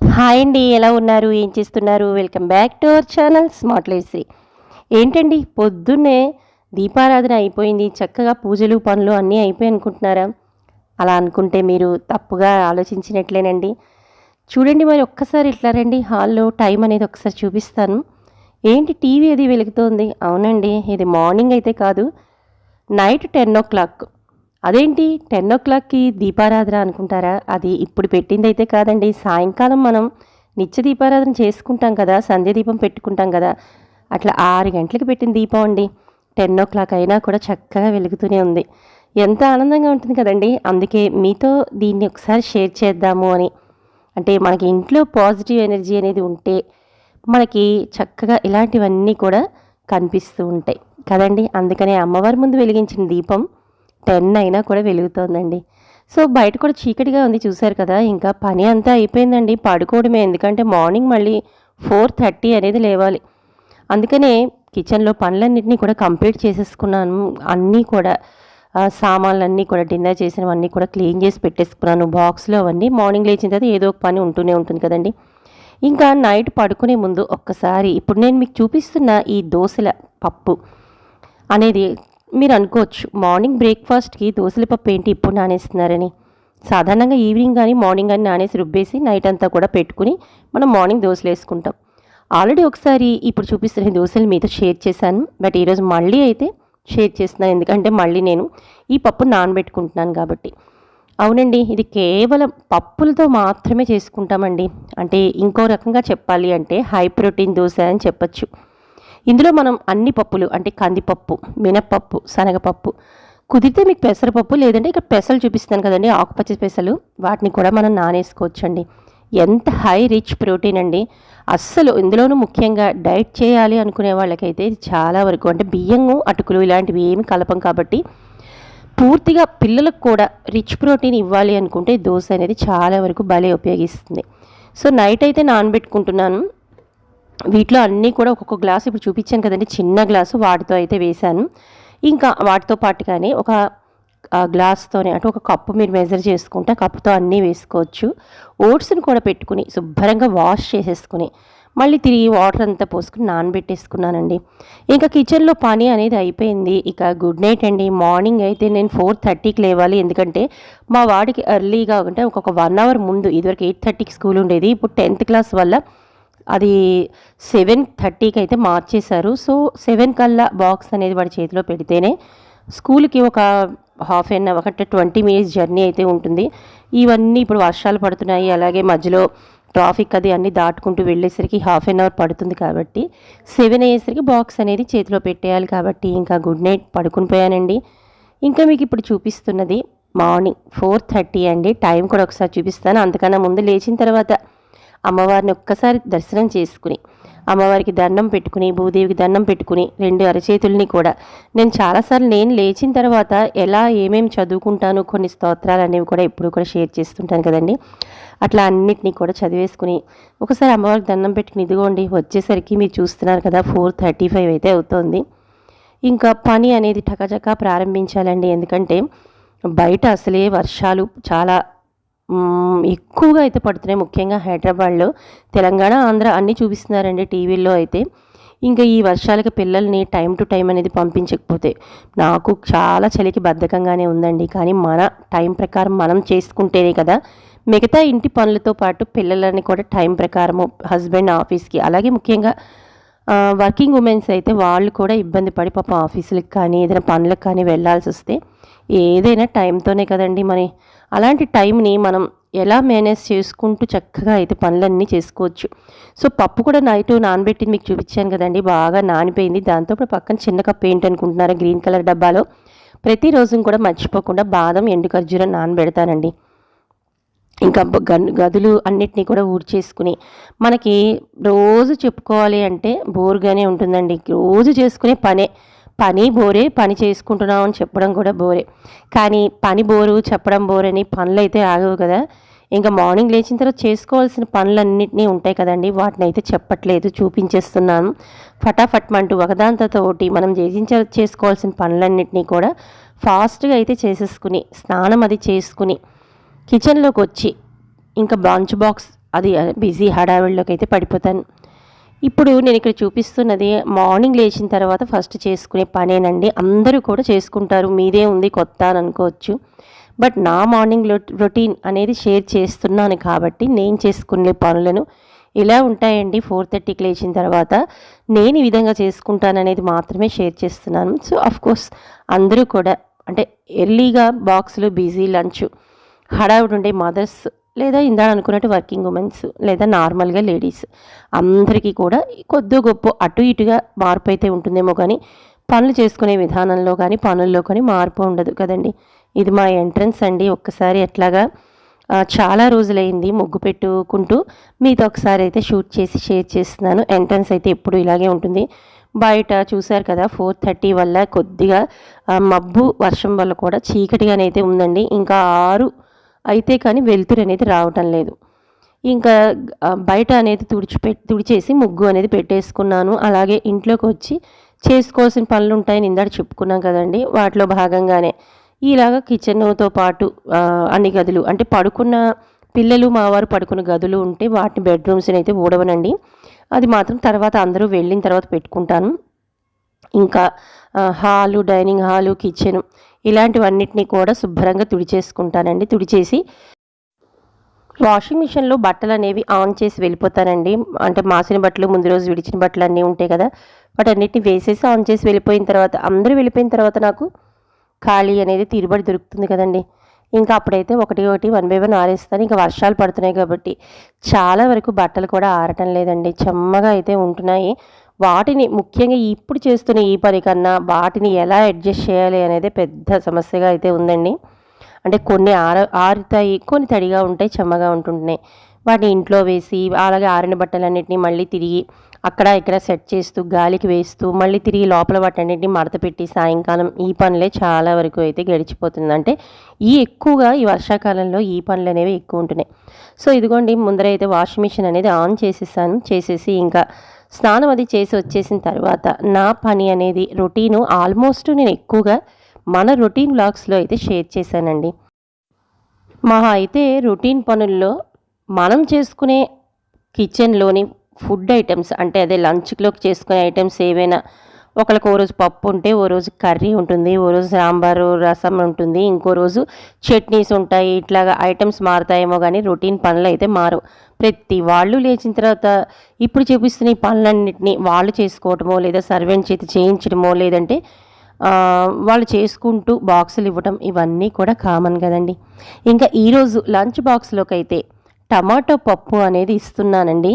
Hi అండి ఎలా ఉన్నారు ఏం చేస్తున్నారు? Welcome back to our channel smart life ఏంటండి పొద్దున్నే దీపారాధన అయిపోయింది చక్కగా పూజలు పనులు అన్నీ అయిపోయి అనుకుంటున్నారా? అలా అనుకుంటే మీరు తప్పుగా ఆలోచించినట్లేనండి. చూడండి మరి ఒక్కసారి ఇట్లా రండి హాల్లో టైం అనేది ఒకసారి చూపిస్తాను. ఏంటి టీవీ అది వెలుగుతోంది? అవునండి ఇది మార్నింగ్ అయితే కాదు నైట్ టెన్ ఓ క్లాక్. అదేంటి టెన్ ఓ క్లాక్కి దీపారాధన అనుకుంటారా? అది ఇప్పుడు పెట్టింది అయితే కాదండి. సాయంకాలం మనం నిత్య దీపారాధన చేసుకుంటాం కదా సంధ్య దీపం పెట్టుకుంటాం కదా అట్లా ఆరు గంటలకు పెట్టిన దీపం అండి. టెన్ ఓ క్లాక్ అయినా కూడా చక్కగా వెలుగుతూనే ఉంది. ఎంత ఆనందంగా ఉంటుంది కదండి. అందుకే మీతో దీన్ని ఒకసారి షేర్ చేద్దాము అని. అంటే మనకి ఇంట్లో పాజిటివ్ ఎనర్జీ అనేది ఉంటే మనకి చక్కగా ఇలాంటివన్నీ కూడా కనిపిస్తూ ఉంటాయి. కదండి. అందుకనే అమ్మవారి ముందు వెలిగించిన దీపం టెన్ అయినా కూడా వెలుగుతోందండి. సో బయట కూడా చీకటిగా ఉంది చూశారు కదా ఇంకా పని అంతా అయిపోయిందండి పడుకోవడమే. ఎందుకంటే మార్నింగ్ మళ్ళీ ఫోర్ థర్టీ అనేది లేవాలి. అందుకనే కిచెన్లో పనులన్నింటినీ కూడా కంప్లీట్ చేసేసుకున్నాను. అన్నీ కూడా సామాన్లన్నీ కూడా డిన్నర్ చేసినవన్నీ కూడా క్లీన్ చేసి పెట్టేసుకున్నాను. బాక్స్లో అవన్నీ మార్నింగ్ లేచిన తర్వాత ఏదో ఒక పని ఉంటూనే ఉంటుంది కదండి. ఇంకా నైట్ పడుకునే ముందు ఒక్కసారి ఇప్పుడు నేను మీకు చూపిస్తున్న ఈ దోశల పప్పు అనేది మీరు అనుకోవచ్చు మార్నింగ్ బ్రేక్ఫాస్ట్కి దోశల పప్పు ఏంటి ఇప్పుడు నానేస్తున్నారని. సాధారణంగా ఈవినింగ్ కానీ మార్నింగ్ కానీ నానేసి రుబ్బేసి నైట్ అంతా కూడా పెట్టుకుని మనం మార్నింగ్ దోశలు వేసుకుంటాం. ఆల్రెడీ ఒకసారి ఇప్పుడు చూపిస్తున్న దోశలు మీతో షేర్ చేశాను. బట్ ఈరోజు మళ్ళీ అయితే షేర్ చేస్తున్నాను. ఎందుకంటే మళ్ళీ నేను ఈ పప్పు నానబెట్టుకుంటున్నాను కాబట్టి. అవునండి ఇది కేవలం పప్పులతో మాత్రమే చేసుకుంటామండి. అంటే ఇంకో రకంగా చెప్పాలి అంటే హై ప్రోటీన్ దోశ అని చెప్పచ్చు. ఇందులో మనం అన్ని పప్పులు అంటే కందిపప్పు మినప్పప్పు శనగపప్పు కుదిరితే మీకు పెసరపప్పు లేదంటే ఇక్కడ పెసలు చూపిస్తాను కదండి ఆకుపచ్చ పెసలు వాటిని కూడా మనం నానేసుకోవచ్చండి. ఎంత హై రిచ్ ప్రోటీన్ అండి. అస్సలు ఇందులోనూ ముఖ్యంగా డైట్ చేయాలి అనుకునే వాళ్ళకైతే ఇది చాలా వరకు అంటే బియ్యము అటుకులు ఇలాంటివి ఏమి కలపం కాబట్టి పూర్తిగా పిల్లలకు కూడా రిచ్ ప్రోటీన్ ఇవ్వాలి అనుకుంటే దోశ అనేది చాలా వరకు భలే ఉపయోగిస్తుంది. సో నైట్ అయితే నానబెట్టుకుంటున్నాను. వీటిలో అన్నీ కూడా ఒక్కొక్క గ్లాసు ఇప్పుడు చూపించాను కదండి చిన్న గ్లాసు వాటితో అయితే వేశాను. ఇంకా వాటితో పాటుగానే ఒక గ్లాస్తోనే అంటే ఒక కప్పు మీరు మెజర్ చేసుకుంటే కప్పుతో అన్నీ వేసుకోవచ్చు. ఓట్స్ని కూడా పెట్టుకుని శుభ్రంగా వాష్ చేసేసుకుని మళ్ళీ తిరిగి వాటర్ అంతా పోసుకుని నానబెట్టేసుకున్నానండి. ఇంకా కిచెన్లో పని అనేది అయిపోయింది. ఇక గుడ్ నైట్ అండి. మార్నింగ్ అయితే నేను ఫోర్ థర్టీకి లేవాలి. ఎందుకంటే మా వాడికి ఎర్లీగా అంటే ఒక వన్ అవర్ ముందు ఇదివరకు ఎయిట్ థర్టీకి స్కూల్ ఉండేది. ఇప్పుడు టెన్త్ క్లాస్ వల్ల అది సెవెన్ థర్టీకి అయితే మార్చేశారు. సో సెవెన్ కల్లా బాక్స్ అనేది వాడి చేతిలో పెడితేనే స్కూల్కి ఒక హాఫ్ అన్ అవర్ అంటే ట్వంటీ మినిట్స్ జర్నీ అయితే ఉంటుంది. ఇవన్నీ ఇప్పుడు వర్షాలు పడుతున్నాయి. అలాగే మధ్యలో ట్రాఫిక్ అది అన్నీ దాటుకుంటూ వెళ్ళేసరికి హాఫ్ అన్ అవర్ పడుతుంది కాబట్టి సెవెన్ అయ్యేసరికి బాక్స్ అనేది చేతిలో పెట్టేయాలి కాబట్టి ఇంకా గుడ్ నైట్ పడుకుని పోయానండి. ఇంకా మీకు ఇప్పుడు చూపిస్తున్నది మార్నింగ్ ఫోర్ థర్టీ అండి. టైం కూడా ఒకసారి చూపిస్తాను. అంతకన్నా ముందు లేచిన తర్వాత అమ్మవారిని ఒక్కసారి దర్శనం చేసుకుని అమ్మవారికి దండం పెట్టుకుని భూదేవికి దండం పెట్టుకుని రెండు అరచేతుల్ని కూడా. నేను చాలాసార్లు నేను లేచిన తర్వాత ఎలా ఏమేమి చదువుకుంటాను కొన్ని స్తోత్రాలు అనేవి కూడా ఎప్పుడు కూడా షేర్ చేస్తుంటాను కదండి. అట్లా అన్నిటినీ కూడా చదివేసుకుని ఒకసారి అమ్మవారికి దండం పెట్టుకుని ఇదిగోండి వచ్చేసరికి మీరు చూస్తున్నారు కదా ఫోర్ థర్టీ ఫైవ్ అయితే అవుతోంది. ఇంకా పని అనేది టకచకా ప్రారంభించాలండి. ఎందుకంటే బయట అసలే వర్షాలు చాలా ఎక్కువగా అయితే పడుతున్నాయి. ముఖ్యంగా హైదరాబాద్లో. తెలంగాణ ఆంధ్ర అన్నీ చూపిస్తున్నారండి టీవీల్లో అయితే. ఇంకా ఈ వర్షాలకి పిల్లల్ని టైం టు టైం అనేది పంపించకపోతే నాకు చాలా చలికి బద్ధకంగానే ఉందండి. కానీ మన టైం ప్రకారం మనం చేసుకుంటేనే కదా మిగతా ఇంటి పనులతో పాటు పిల్లలని కూడా టైం ప్రకారము హస్బెండ్ ఆఫీస్కి అలాగే ముఖ్యంగా వర్కింగ్ ఉమెన్స్ అయితే వాళ్ళు కూడా ఇబ్బంది పడి పాపం ఆఫీసులకు కానీ ఏదైనా పనులకు కానీ వెళ్ళాల్సి వస్తే ఏదైనా టైంతోనే కదండి మరి. అలాంటి టైంని మనం ఎలా మేనేజ్ చేసుకుంటూ చక్కగా అయితే పనులన్నీ చేసుకోవచ్చు. సో పప్పు కూడా నైట్ నానబెట్టింది మీకు చూపించాను కదండి. బాగా నానిపోయింది. దాంతో ఇప్పుడు పక్కన చిన్న కప్పు ఏంటి అనుకుంటున్నారా గ్రీన్ కలర్ డబ్బాలో. ప్రతిరోజు కూడా మర్చిపోకుండా బాదం ఎండు ఖర్జూరం నానబెడతానండి. ఇంకా గన్ గదులు అన్నిటినీ కూడా ఊడ్చేసుకుని మనకి రోజు చెప్పుకోవాలి అంటే బోరుగానే ఉంటుందండి. రోజు చేసుకునే పనే. పని బోరే పని చేసుకుంటున్నాం అని చెప్పడం కూడా బోరే. కానీ పని బోరు చెప్పడం బోరని పనులు అయితే ఆగవు కదా. ఇంకా మార్నింగ్ లేచిన తర్వాత చేసుకోవాల్సిన పనులన్నింటినీ ఉంటాయి కదండి. వాటిని అయితే చెప్పట్లేదు చూపించేస్తున్నాను. ఫటాఫట్ అంటూ ఒకదాని తర్వాత ఒకటి మనం చేసించ చేసుకోవాల్సిన పనులన్నింటినీ కూడా ఫాస్ట్గా అయితే చేసేసుకుని స్నానం అది చేసుకుని కిచెన్లోకి వచ్చి ఇంకా బంచ్ బాక్స్ అది బిజీ హడావిడిలోకి అయితే పడిపోతాను. ఇప్పుడు నేను ఇక్కడ చూపిస్తున్నది మార్నింగ్ లేచిన తర్వాత ఫస్ట్ చేసుకునే పనేనండి. అందరూ కూడా చేసుకుంటారు. మీదే ఉంది కొత్త అని అనుకోవచ్చు. బట్ నా మార్నింగ్ రొటీన్ అనేది షేర్ చేస్తున్నాను కాబట్టి నేను చేసుకునే పనులను ఇలా ఉంటాయండి. ఫోర్ థర్టీకి లేచిన తర్వాత నేను ఈ విధంగా చేసుకుంటాననేది మాత్రమే షేర్ చేస్తున్నాను. సో అఫ్ కోర్స్ అందరూ కూడా అంటే ఎర్లీగా బాక్సులు బిజీ లంచ్ హడావుడు ఉండే మదర్స్ లేదా ఇందా అనుకున్నట్టు వర్కింగ్ ఉమెన్స్ లేదా నార్మల్గా లేడీస్ అందరికీ కూడా కొద్ది గొప్ప అటు ఇటుగా మార్పు అయితే ఉంటుందేమో కానీ పనులు చేసుకునే విధానంలో కానీ పనుల్లో కానీ మార్పు ఉండదు కదండి. ఇది మా ఎంట్రన్స్ అండి. ఒక్కసారి ఎట్లాగా చాలా రోజులైంది ముగ్గు పెట్టుకుంటూ మీతో ఒకసారి అయితే షూట్ చేసి షేర్ చేస్తున్నాను. ఎంట్రన్స్ అయితే ఎప్పుడు ఇలాగే ఉంటుంది. బయట చూశారు కదా ఫోర్ థర్టీ వల్ల కొద్దిగా మబ్బు వర్షం వల్ల కూడా చీకటిగానైతే ఉందండి. ఇంకా ఆరు అయితే కానీ వెలుతురు అనేది రావటం లేదు. ఇంకా బయట అనేది తుడిచిపె తుడిచేసి ముగ్గు అనేది పెట్టేసుకున్నాను. అలాగే ఇంట్లోకి వచ్చి చేసుకోవాల్సిన పనులు ఉంటాయని ఇందాక చెప్పుకున్నాం కదండి. వాటిలో భాగంగానే ఇలాగ కిచెన్తో పాటు అన్ని గదులు అంటే పడుకున్న పిల్లలు మావారు పడుకున్న గదులు ఉంటే వాటిని బెడ్రూమ్స్ని అయితే ఊడవనండి. అది మాత్రం తర్వాత అందరూ వెళ్ళిన తర్వాత పెట్టుకుంటాను. ఇంకా హాలు డైనింగ్ హాలు కిచెన్ ఇలాంటివన్నిటినీ కూడా శుభ్రంగా తుడిచేసుకుంటానండి. తుడిచేసి వాషింగ్ మిషన్లో బట్టలు అనేవి ఆన్ చేసి వెళ్ళిపోతానండి. అంటే మాసిన బట్టలు ముందు రోజు విడిచిన బట్టలు అన్నీ ఉంటాయి కదా. వాటన్నిటిని వేసేసి ఆన్ చేసి వెళ్ళిపోయిన తర్వాత అందరూ వెళ్ళిపోయిన తర్వాత నాకు ఖాళీ అనేది తీరుబడి దొరుకుతుంది కదండి. ఇంకా అప్పుడైతే ఒకటి ఒకటి వన్ బై వన్ ఆరేస్తాను. ఇంకా వర్షాలు పడుతున్నాయి కాబట్టి చాలా వరకు బట్టలు కూడా ఆరటం లేదండి. చెమ్మగా అయితే ఉంటున్నాయి. వాటిని ముఖ్యంగా ఇప్పుడు చేస్తున్న ఈ పని కన్నా వాటిని ఎలా అడ్జస్ట్ చేయాలి అనేది పెద్ద సమస్యగా అయితే ఉందండి. అంటే కొన్ని ఆర ఆరుతాయి కొన్ని తడిగా ఉంటాయి చెమ్మగా ఉంటుంటున్నాయి వాటిని ఇంట్లో వేసి అలాగే ఆరిన బట్టలన్నింటినీ మళ్ళీ తిరిగి అక్కడ ఇక్కడ సెట్ చేస్తూ గాలికి వేస్తూ మళ్ళీ తిరిగి లోపల వాటన్నింటినీ మడత పెట్టి సాయంకాలం ఈ పనులే చాలా వరకు అయితే గడిచిపోతుంది. అంటే ఈ ఎక్కువగా ఈ వర్షాకాలంలో ఈ పనులు అనేవి ఎక్కువ ఉంటున్నాయి. సో ఇదిగోండి ముందర అయితే వాషింగ్ మిషన్ అనేది ఆన్ చేసేసాను. చేసేసి ఇంకా స్నానం అది చేసి వచ్చేసిన తర్వాత నా పని అనేది రొటీను ఆల్మోస్ట్ నేను ఎక్కువగా మన రొటీన్ బ్లాగ్స్లో అయితే షేర్ చేశానండి. మహా అయితే రొటీన్ పనుల్లో మనం చేసుకునే కిచెన్లోని ఫుడ్ ఐటమ్స్ అంటే అదే లంచ్లోకి చేసుకునే ఐటమ్స్ ఏవైనా ఒకరికి ఓ రోజు పప్పు ఉంటే ఓ రోజు కర్రీ ఉంటుంది ఓ రోజు సాంబారు రసం ఉంటుంది ఇంకో రోజు చట్నీస్ ఉంటాయి. ఇట్లాగా ఐటమ్స్ మారుతాయేమో కానీ రొటీన్ పనులు అయితే మారు ప్రతి వాళ్ళు లేచిన తర్వాత ఇప్పుడు చూపిస్తున్న ఈ పనులన్నింటినీ వాళ్ళు చేసుకోవటమో లేదా సర్వెంట్ చేతి చేయించడమో లేదంటే వాళ్ళు చేసుకుంటూ బాక్సులు ఇవ్వటం ఇవన్నీ కూడా కామన్ కదండి. ఇంకా ఈరోజు లంచ్ బాక్స్లోకి అయితే టమాటో పప్పు అనేది ఇస్తున్నానండి.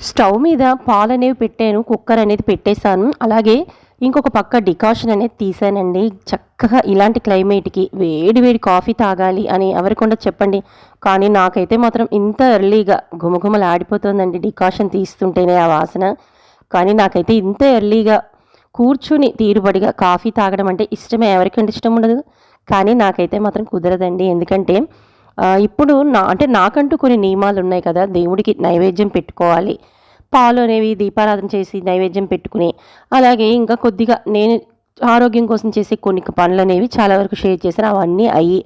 స్టవ్ మీద పాలు అనేవి పెట్టాను కుక్కర్ అనేది పెట్టేశాను. అలాగే ఇంకొక పక్క డికాషన్ అనేది తీసానండి చక్కగా ఇలాంటి క్లైమేట్కి వేడి వేడి కాఫీ తాగాలి అని ఎవరికొండ చెప్పండి. కానీ నాకైతే మాత్రం ఇంత ఎర్లీగా గుమగుమలు ఆడిపోతుందండి డికాషన్ తీస్తుంటేనే ఆ వాసన. కానీ నాకైతే ఇంత ఎర్లీగా కూర్చుని తీరుబడిగా కాఫీ తాగడం అంటే ఇష్టమే. ఎవరికంటే ఇష్టం ఉండదు. కానీ నాకైతే మాత్రం కుదరదండి. ఎందుకంటే ఇప్పుడు నా అంటే నాకంటూ కొన్ని నియమాలు ఉన్నాయి కదా దేవుడికి నైవేద్యం పెట్టుకోవాలి. పాలు అనేవి దీపారాధన చేసి నైవేద్యం పెట్టుకుని అలాగే ఇంకా కొద్దిగా నేను ఆరోగ్యం కోసం చేసే కొన్ని పనులు అనేవి చాలా వరకు షేర్ చేశాను. అవన్నీ అయ్యి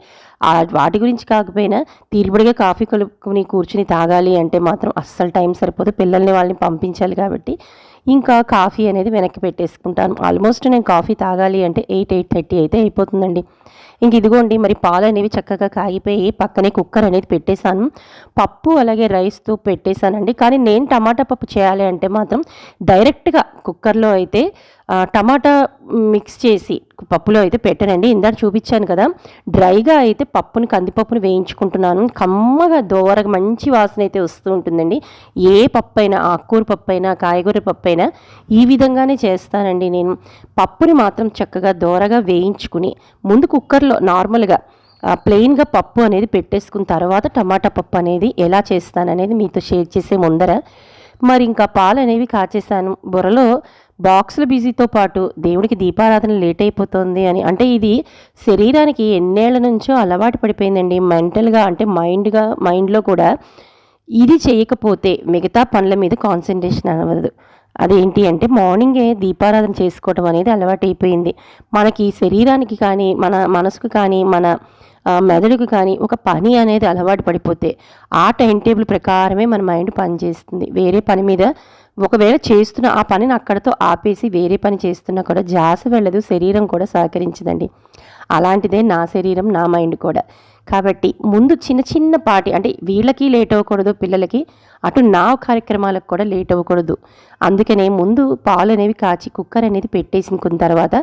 వాటి గురించి కాకపోయినా తీరుబడిగా కాఫీ కలుపుకొని కూర్చుని తాగాలి అంటే మాత్రం అస్సలు టైం సరిపోతే పిల్లల్ని వాళ్ళని పంపించాలి కాబట్టి ఇంకా కాఫీ అనేది వెనక్కి పెట్టేసుకుంటాను. ఆల్మోస్ట్ నేను కాఫీ తాగాలి అంటే ఎయిట్ ఎయిట్ థర్టీ అయితే అయిపోతుందండి. ఇంక ఇదిగోండి మరి పాలు అనేవి చక్కగా కాగిపోయి పక్కనే కుక్కర్ అనేది పెట్టేశాను. పప్పు అలాగే రైస్తో పెట్టేశానండి. కానీ నేను టమాటా పప్పు చేయాలి అంటే మాత్రం డైరెక్ట్గా కుక్కర్లో అయితే టమాటా మిక్స్ చేసి పప్పులో అయితే పెట్టానండి. ఇందాక చూపించాను కదా డ్రైగా అయితే పప్పుని కందిపప్పుని వేయించుకుంటున్నాను. కమ్మగా దోరగా మంచి వాసన అయితే వస్తూ ఉంటుందండి. ఏ పప్పు అయినా ఆకుకూర పప్పు అయినా కాయగూర పప్పు అయినా ఈ విధంగానే చేస్తానండి నేను. పప్పుని మాత్రం చక్కగా దోరగా వేయించుకుని ముందు కుక్కర్లో కుక్కర్లో నార్మల్గా ప్లెయిన్గా పప్పు అనేది పెట్టేసుకున్న తర్వాత టమాటా పప్పు అనేది ఎలా చేస్తాననేది మీతో షేర్ చేసే ముందర మరి ఇంకా పాలు అనేవి కాచేసాను బుర్రలో బాక్సుల బిజీతో పాటు దేవుడికి దీపారాధన లేట్ అయిపోతుంది అని అంటే ఇది శరీరానికి ఎన్నేళ్ళ నుంచో అలవాటు పడిపోయిందండి. మెంటల్గా అంటే మైండ్గా మైండ్లో కూడా ఇది చేయకపోతే మిగతా పనుల మీద కాన్సన్ట్రేషన్ అవ్వదు అదేంటి అంటే మార్నింగే దీపారాధన చేసుకోవడం అనేది అలవాటు అయిపోయింది మనకి శరీరానికి కానీ మన మనసుకు కానీ మన మెదడుకు కానీ ఒక పని అనేది అలవాటు పడిపోతే ఆ టైం టేబుల్ ప్రకారమే మన మైండ్ పనిచేస్తుంది. వేరే పని మీద ఒకవేళ చేస్తున్న ఆ పనిని అక్కడతో ఆపేసి వేరే పని చేస్తున్నా కూడా జాస వెళ్ళదు శరీరం కూడా సహకరించదండి. అలాంటిదే నా శరీరం నా మైండ్ కూడా. కాబట్టి ముందు చిన్న చిన్న పాటి అంటే వీళ్ళకి లేట్ అవ్వకూడదు పిల్లలకి అటు నా కార్యక్రమాలకు కూడా లేట్ అవ్వకూడదు. అందుకనే ముందు పాలు అనేవి కాచి కుక్కర్ అనేది పెట్టేసుకున్న తర్వాత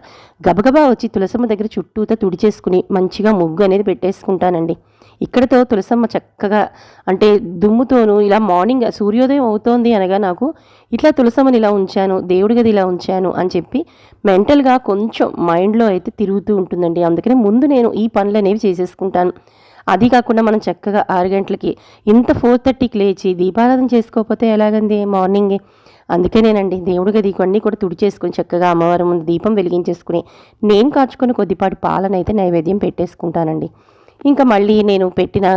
గబగబా వచ్చి తులసమ్మ దగ్గర చుట్టూతో తుడిచేసుకుని మంచిగా ముగ్గు అనేది పెట్టేసుకుంటానండి. ఇక్కడతో తులసమ్మ చక్కగా అంటే దుమ్ముతోను ఇలా మార్నింగ్ సూర్యోదయం అవుతోంది అనగా నాకు ఇట్లా తులసమ్మని ఇలా ఉంచాను దేవుడి గది ఇలా ఉంచాను అని చెప్పి మెంటల్గా కొంచెం మైండ్లో అయితే తిరుగుతూ ఉంటుందండి. అందుకనే ముందు నేను ఈ పనులు అనేవి చేసేసుకుంటాను. అది కాకుండా మనం చక్కగా ఆరు గంటలకి ఇంత ఫోర్ థర్టీకి లేచి దీపారాధన చేసుకోకపోతే ఎలాగంది మార్నింగే? అందుకేనేనండి దేవుడి గది అన్నీ కూడా తుడిచేసుకొని చక్కగా అమ్మవారి ముందు దీపం వెలిగించేసుకుని నేను కాచుకొని కొద్దిపాటి పాలనైతే నైవేద్యం పెట్టేసుకుంటానండి. ఇంకా మళ్ళీ నేను పెట్టిన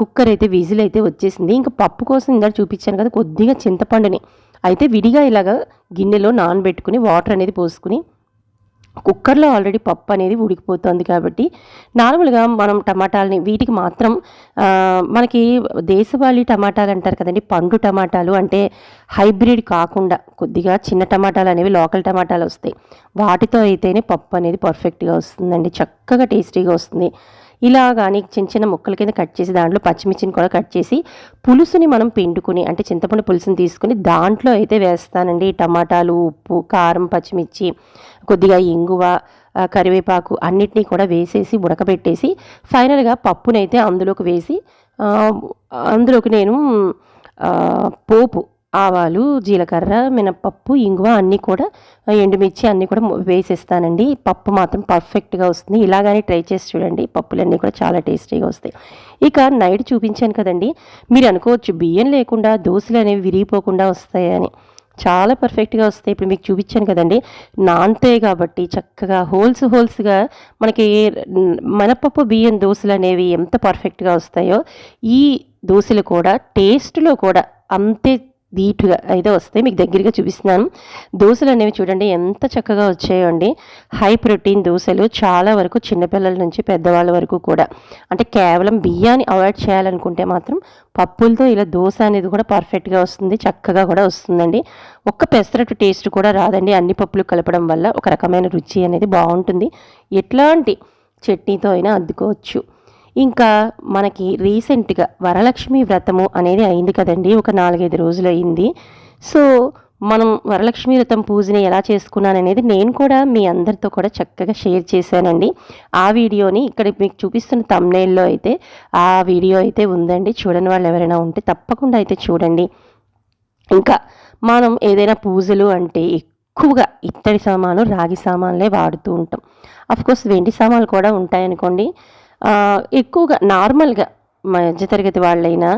కుక్కర్ అయితే విజిల్ అయితే వచ్చేసింది. ఇంకా పప్పు కోసం ఇందాక చూపించాను కదా కొద్దిగా చింతపండుని. అయితే విడిగా ఇలాగా గిన్నెలో నానబెట్టుకుని వాటర్ అనేది పోసుకుని కుక్కర్లో ఆల్రెడీ పప్పు అనేది ఉడికిపోతుంది కాబట్టి నార్మల్గా మనం టమాటాలని వీటికి మాత్రం మనకి దేశవాళీ టమాటాలు అంటారు కదండి పండు టమాటాలు అంటే హైబ్రిడ్ కాకుండా కొద్దిగా చిన్న టమాటాలు అనేవి లోకల్ టమాటాలు వస్తాయి. వాటితో అయితేనే పప్పు అనేది పర్ఫెక్ట్గా వస్తుందండి చక్కగా టేస్టీగా వస్తుంది. ఇలా కానీ చిన్న చిన్న ముక్కల కింద కట్ చేసి దాంట్లో పచ్చిమిర్చిని కూడా కట్ చేసి పులుసుని మనం పిండుకుని అంటే చింతపండు పులుసుని తీసుకుని దాంట్లో అయితే వేస్తానండి. టమాటాలు ఉప్పు కారం పచ్చిమిర్చి కొద్దిగా ఇంగువ కరివేపాకు అన్నిటినీ కూడా వేసేసి ఉడకబెట్టేసి ఫైనల్గా పప్పునైతే అందులోకి వేసి అందులోకి నేను పోపు ఆవాలు జీలకర్ర మినపప్పు ఇంగువ అన్నీ కూడా ఎండుమిర్చి అన్నీ కూడా వేసేస్తానండి. పప్పు మాత్రం పర్ఫెక్ట్గా వస్తుంది. ఇలాగానే ట్రై చేసి చూడండి. పప్పులన్నీ కూడా చాలా టేస్టీగా వస్తాయి. ఇక నైట్ చూపించాను కదండి. మీరు అనుకోవచ్చు బియ్యం లేకుండా దోశలు అనేవి విరిగిపోకుండా వస్తాయని చాలా పర్ఫెక్ట్గా వస్తాయి. ఇప్పుడు మీకు చూపించాను కదండి. నాన్తే కాబట్టి చక్కగా హోల్స్ హోల్స్గా మనకి మినపప్పు బియ్యం దోశలు అనేవి ఎంత పర్ఫెక్ట్గా వస్తాయో ఈ దోశలు కూడా టేస్ట్లో కూడా అంతే ధీటుగా అయితే వస్తాయి. మీకు దగ్గరగా చూపిస్తున్నాను. దోశలు అనేవి చూడండి ఎంత చక్కగా వచ్చాయో అండి హై ప్రోటీన్ దోశలు చాలా వరకు చిన్నపిల్లల నుంచి పెద్దవాళ్ళ వరకు కూడా. అంటే కేవలం బియ్యాన్ని అవాయిడ్ చేయాలనుకుంటే మాత్రం పప్పులతో ఇలా దోశ అనేది కూడా పర్ఫెక్ట్గా వస్తుంది చక్కగా కూడా వస్తుందండి. ఒక్క పెసరట్టు టేస్ట్ కూడా రాదండి. అన్ని పప్పులు కలపడం వల్ల ఒక రకమైన రుచి అనేది బాగుంటుంది. ఎట్లాంటి చట్నీతో అయినా అద్దుకోవచ్చు. ఇంకా మనకి రీసెంట్గా వరలక్ష్మి వ్రతము అనేది అయింది కదండి ఒక నాలుగైదు రోజులు అయింది. సో మనం వరలక్ష్మి వ్రతం పూజని ఎలా చేసుకున్నాను అనేది నేను కూడా మీ అందరితో కూడా చక్కగా షేర్ చేశానండి. ఆ వీడియోని ఇక్కడ మీకు చూపిస్తున్న తమ్నేల్లో అయితే ఆ వీడియో అయితే ఉందండి. చూడని వాళ్ళు ఎవరైనా ఉంటే తప్పకుండా అయితే చూడండి. ఇంకా మనం ఏదైనా పూజలు అంటే ఎక్కువగా ఇత్తడి సామాను రాగి సామాన్లే వాడుతూ ఉంటాం. అఫ్కోర్స్ వెండి సామాన్లు కూడా ఉంటాయనుకోండి. ఎక్కువగా నార్మల్గా మధ్యతరగతి వాళ్ళైనా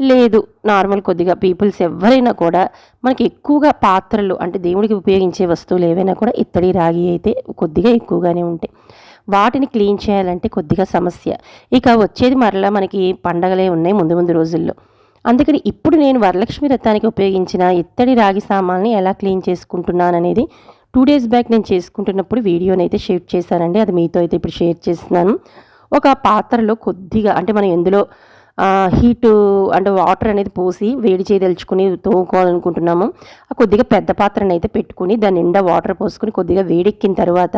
లేదు నార్మల్ కొద్దిగా పీపుల్స్ ఎవరైనా కూడా మనకి ఎక్కువగా పాత్రలు అంటే దేవుడికి ఉపయోగించే వస్తువులు ఏవైనా కూడా ఇత్తడి రాగి అయితే కొద్దిగా ఎక్కువగానే ఉంటాయి. వాటిని క్లీన్ చేయాలంటే కొద్దిగా సమస్య. ఇక వచ్చేది మరలా మనకి పండగలే ఉన్నాయి ముందు ముందు రోజుల్లో. అందుకని ఇప్పుడు నేను వరలక్ష్మి రథానికి ఉపయోగించిన ఇత్తడి రాగి సామాన్ని ఎలా క్లీన్ చేసుకుంటున్నాను అనేది టూ డేస్ బ్యాక్ నేను చేసుకుంటున్నప్పుడు వీడియోని అయితే షేర్ చేశానండి. అది మీతో అయితే ఇప్పుడు షేర్ చేస్తున్నాను. ఒక పాత్రలో కొద్దిగా అంటే మనం ఎందులో హీటు అంటే వాటర్ అనేది పోసి వేడి చేయదలుచుకుని తోముకోవాలనుకుంటున్నాము ఆ కొద్దిగా పెద్ద పాత్రను అయితే పెట్టుకుని దాని నిండా వాటర్ పోసుకుని కొద్దిగా వేడెక్కిన తర్వాత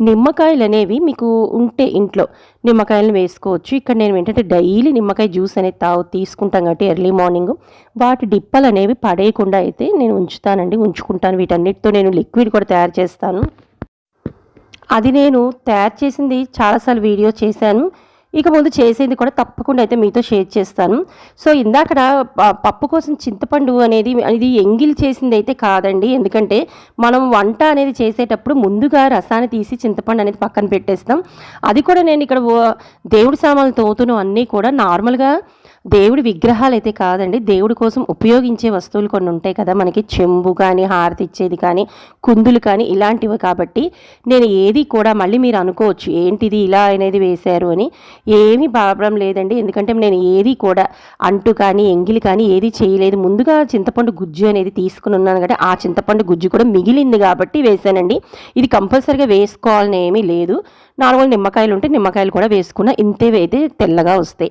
నిమ్మకాయలు అనేవి మీకు ఉంటే ఇంట్లో నిమ్మకాయలను వేసుకోవచ్చు. ఇక్కడ నేను ఏంటంటే డైలీ నిమ్మకాయ జ్యూస్ అనేది తాగు తీసుకుంటాం కాబట్టి ఎర్లీ మార్నింగ్. వాటి డిప్పలు అనేవి పడేయకుండా అయితే నేను ఉంచుతానండి ఉంచుకుంటాను. వీటన్నిటితో నేను లిక్విడ్ కూడా తయారు చేస్తాను. అది నేను తయారు చేసింది చాలాసార్లు వీడియో చేశాను. ఇక ముందు చేసేది కూడా తప్పకుండా అయితే మీతో షేర్ చేస్తాను. సో ఇందాకడ ప- పప్పు కోసం చింతపండు అనేది ఇది ఎంగిల్ చేసింది అయితే కాదండి. ఎందుకంటే మనం వంట అనేది చేసేటప్పుడు ముందుగా రసాన్ని తీసి చింతపండు అనేది పక్కన పెట్టేస్తాం. అది కూడా నేను ఇక్కడ ఓ- దేవుడి సామాన్లు తోతును అన్నీ కూడా నార్మల్గా దేవుడి విగ్రహాలు అయితే కాదండి. దేవుడి కోసం ఉపయోగించే వస్తువులు కొన్ని ఉంటాయి కదా. మనకి చెంబు కానీ హారతి ఇచ్చేది కానీ కుందులు కానీ ఇలాంటివి కాబట్టి నేను ఏది కూడా మళ్ళీ మీరు అనుకోవచ్చు ఏంటిది ఇలా అనేది వేశారు అని. ఏమీ ప్రాబ్లం లేదండి. ఎందుకంటే నేను ఏది కూడా అంటు కానీ ఎంగిలి కానీ ఏది చేయలేదు. ముందుగా చింతపండు గుజ్జు అనేది తీసుకుని ఉన్నాను కాబట్టి ఆ చింతపండు గుజ్జు కూడా మిగిలింది కాబట్టి వేసానండి. ఇది కంపల్సరీగా వేసుకోవాలని ఏమీ లేదు. నార్మల్ నిమ్మకాయలు ఉంటే నిమ్మకాయలు కూడా వేసుకున్న ఇంతే అయితే తెల్లగా వస్తాయి.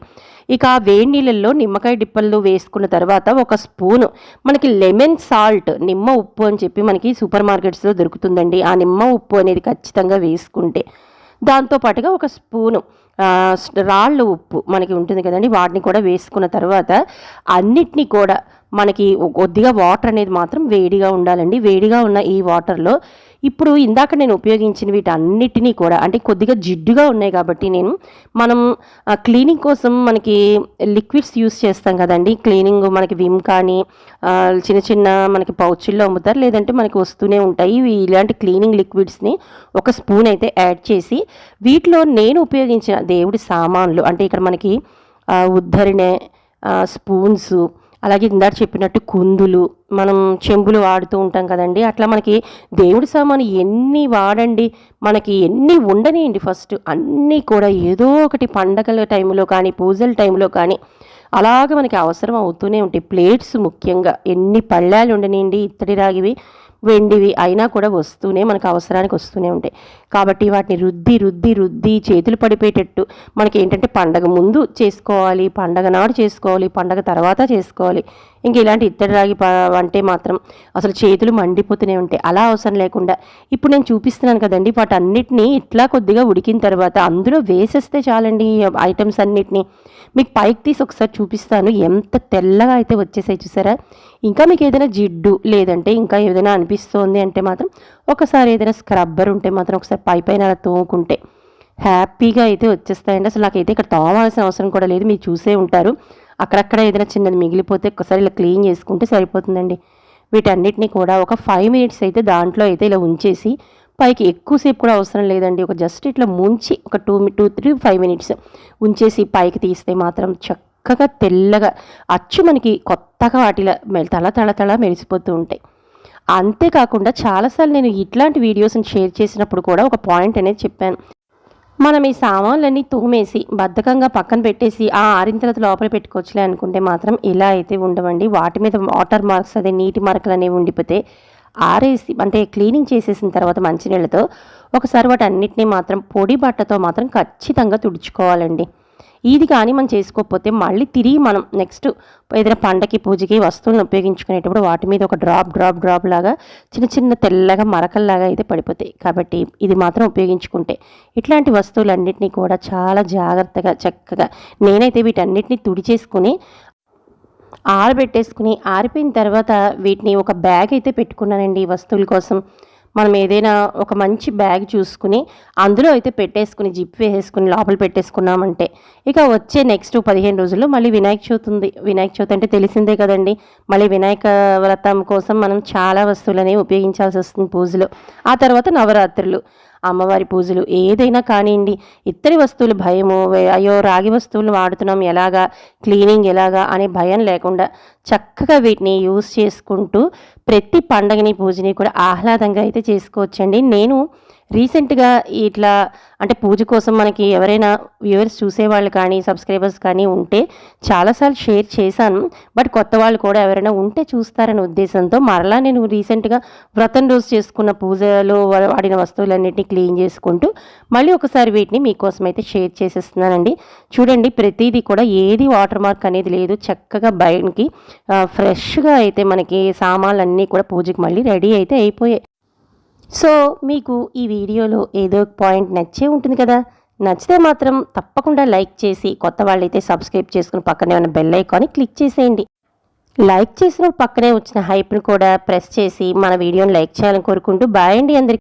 ఇక ఆ వేడి నీళ్ళల్లో నిమ్మకాయ డిప్పలు వేసుకున్న తర్వాత ఒక స్పూను మనకి లెమన్ సాల్ట్ నిమ్మ ఉప్పు అని చెప్పి మనకి సూపర్ మార్కెట్స్లో దొరుకుతుందండి. ఆ నిమ్మ ఉప్పు అనేది ఖచ్చితంగా వేసుకుంటే. దాంతోపాటుగా ఒక స్పూను రాళ్ళ ఉప్పు మనకి ఉంటుంది కదండి వాటిని కూడా వేసుకున్న తర్వాత అన్నిటినీ కూడా మనకి కొద్దిగా వాటర్ అనేది మాత్రం వేడిగా ఉండాలండి. వేడిగా ఉన్న ఈ వాటర్లో ఇప్పుడు ఇందాక నేను ఉపయోగించిన వీటన్నిటినీ కూడా అంటే కొద్దిగా జిడ్డుగా ఉన్నాయి కాబట్టి నేను మనం క్లీనింగ్ కోసం మనకి లిక్విడ్స్ యూస్ చేస్తాం కదండి. క్లీనింగ్ మనకి విమ్ కానీ చిన్న చిన్న మనకి పౌచుల్లో అమ్ముతారు. లేదంటే మనకి వస్తూనే ఉంటాయి. ఇలాంటి క్లీనింగ్ లిక్విడ్స్ని ఒక స్పూన్ అయితే యాడ్ చేసి వీటిలో నేను ఉపయోగించిన దేవుడి సామాన్లు అంటే ఇక్కడ మనకి ఆ, ఉద్ధరిణె స్పూన్స్ అలాగే ఇందాక చెప్పినట్టు కుందులు మనం చెంబులు వాడుతూ ఉంటాం కదండి. అట్లా మనకి దేవుడి సామాను ఎన్ని వాడండి మనకి ఎన్ని ఉండనియండి ఫస్ట్. అన్నీ కూడా ఏదో ఒకటి పండగల టైంలో కానీ పూజల టైంలో కానీ అలాగ మనకి అవసరం అవుతూనే ఉంటాయి. ప్లేట్స్ ముఖ్యంగా ఎన్ని పళ్ళాలు ఉండనియండి ఇత్తడి రాగివి. వెండివి అయినా కూడా వస్తూనే మనకు అవసరానికి వస్తూనే ఉంటాయి. కాబట్టి వాటిని రుద్ది రుద్ది రుద్ది చేతులు పడిపోయేటట్టు మనకి ఏంటంటే పండగ ముందు చేసుకోవాలి పండగ నాడు చేసుకోవాలి పండగ తర్వాత చేసుకోవాలి. ఇంక ఇలాంటి ఇత్తడి రాగి అంటే మాత్రం అసలు చేతులు మండిపోతూనే ఉంటాయి. అలా అవసరం లేకుండా. ఇప్పుడు నేను చూపిస్తున్నాను కదండి వాటన్నిటిని ఇట్లా కొద్దిగా ఉడికిన తర్వాత అందులో వేసేస్తే చాలండి ఐటమ్స్ అన్నిటిని. మీకు పైకి తీసి ఒకసారి చూపిస్తాను. ఎంత తెల్లగా అయితే వచ్చేసాయి చూసారా? ఇంకా మీకు ఏదైనా జిడ్డు లేదంటే ఇంకా ఏదైనా అనిపిస్తోంది అంటే మాత్రం ఒకసారి ఏదైనా స్క్రబ్బర్ ఉంటే మాత్రం ఒకసారి పై పైన అలా తోముకుంటే హ్యాపీగా అయితే వచ్చేస్తాయండి. అసలు నాకైతే ఇక్కడ తోమాల్సిన అవసరం కూడా లేదు. మీరు చూసే ఉంటారు. అక్కడక్కడ ఏదైనా చిన్నది మిగిలిపోతే ఒక్కసారి ఇలా క్లీన్ చేసుకుంటే సరిపోతుందండి. వీటన్నిటిని కూడా ఒక ఫైవ్ మినిట్స్ అయితే దాంట్లో అయితే ఇలా ఉంచేసి పైకి ఎక్కువసేపు కూడా అవసరం లేదండి. ఒక జస్ట్ ఇట్లా ముంచి ఒక two two three five minutes ఉంచేసి పైకి తీస్తే మాత్రం చక్కగా తెల్లగా అచ్చు మనకి కొత్తగా వాటిలో తల తల తల మెరిసిపోతూ ఉంటాయి. అంతేకాకుండా చాలాసార్లు నేను ఇట్లాంటి వీడియోస్ని షేర్ చేసినప్పుడు కూడా ఒక పాయింట్ అనేది చెప్పాను. మనం ఈ సామాన్లన్నీ తూమేసి బద్ధకంగా పక్కన పెట్టేసి ఆ ఆరిన తర్వాత లోపల పెట్టుకోవచ్చులే అనుకుంటే మాత్రం ఇలా అయితే ఉండవండి. వాటి మీద వాటర్ మార్క్స్ అదే నీటి మార్కులు అనేవి ఉండిపోతే ఆరేసి అంటే క్లీనింగ్ చేసేసిన తర్వాత మంచినీళ్ళతో ఒకసారి వాటి అన్నిటినీ మాత్రం పొడి బట్టతో మాత్రం ఖచ్చితంగా తుడుచుకోవాలండి. ఇది కానీ మనం చేసుకోకపోతే మళ్ళీ తిరిగి మనం నెక్స్ట్ ఏదైనా పండకి పూజకి వస్తువులను ఉపయోగించుకునేటప్పుడు వాటి మీద ఒక డ్రాప్ డ్రాప్ డ్రాప్ లాగా చిన్న చిన్న తెల్లగా మరకల్లాగా అయితే పడిపోతాయి. కాబట్టి ఇది మాత్రం ఉపయోగించుకుంటే ఇట్లాంటి వస్తువులన్నింటినీ కూడా చాలా జాగ్రత్తగా చక్కగా నేనైతే వీటన్నిటిని తుడిచేసుకుని ఆరబెట్టేసుకుని ఆరిపోయిన తర్వాత వీటిని ఒక బ్యాగ్ అయితే పెట్టుకున్నానండి ఈ వస్తువుల కోసం. మనం ఏదైనా ఒక మంచి బ్యాగ్ చూసుకుని అందులో అయితే పెట్టేసుకుని జిప్ వేసేసుకుని లోపల పెట్టేసుకున్నామంటే ఇక వచ్చే నెక్స్ట్ పదిహేను రోజుల్లో మళ్ళీ వినాయక చవితి ఉంది. వినాయక చవితి అంటే తెలిసిందే కదండి. మళ్ళీ వినాయక వ్రతం కోసం మనం చాలా వస్తువులనేవి ఉపయోగించాల్సి వస్తుంది పూజలు. ఆ తర్వాత నవరాత్రులు అమ్మవారి పూజలు ఏదైనా కానివ్వండి. ఇత్తడి వస్తువులు భయము అయ్యో రాగి వస్తువులు వాడుతున్నాం ఎలాగా క్లీనింగ్ ఎలాగా అనే భయం లేకుండా చక్కగా వీటిని యూస్ చేసుకుంటూ ప్రతి పండగని పూజని కూడా ఆహ్లాదంగా అయితే చేసుకోవచ్చండి. నేను రీసెంట్గా ఇట్లా అంటే పూజ కోసం మనకి ఎవరైనా వ్యూవర్స్ చూసేవాళ్ళు కానీ సబ్స్క్రైబర్స్ కానీ ఉంటే చాలాసార్లు షేర్ చేశాను. బట్ కొత్త వాళ్ళు కూడా ఎవరైనా ఉంటే చూస్తారనే ఉద్దేశంతో మరలా నేను రీసెంట్గా వ్రతం రోజు చేసుకున్న పూజలో వాడిన వస్తువులన్నింటినీ క్లీన్ చేసుకుంటూ మళ్ళీ ఒకసారి వీటిని మీకోసం అయితే షేర్ చేసేస్తున్నానండి. చూడండి ప్రతిదీ కూడా ఏది వాటర్ మార్క్ అనేది లేదు. చక్కగా బయటికి ఫ్రెష్గా అయితే మనకి సామాన్లు అన్నీ కూడా పూజకి మళ్ళీ రెడీ అయితే అయిపోయాయి. సో మీకు ఈ వీడియోలో ఏదో ఒక పాయింట్ నచ్చే ఉంటుంది కదా. నచ్చితే మాత్రం తప్పకుండా లైక్ చేసి కొత్త వాళ్ళైతే సబ్స్క్రైబ్ చేసుకుని పక్కనే ఉన్న బెల్ ఐకాన్ని క్లిక్ చేసేయండి. లైక్ చేసిన పక్కనే వచ్చిన హైప్ను కూడా ప్రెస్ చేసి మన వీడియోని లైక్ చేయాలని కోరుకుంటూ బాయ్ అండి అందరికీ.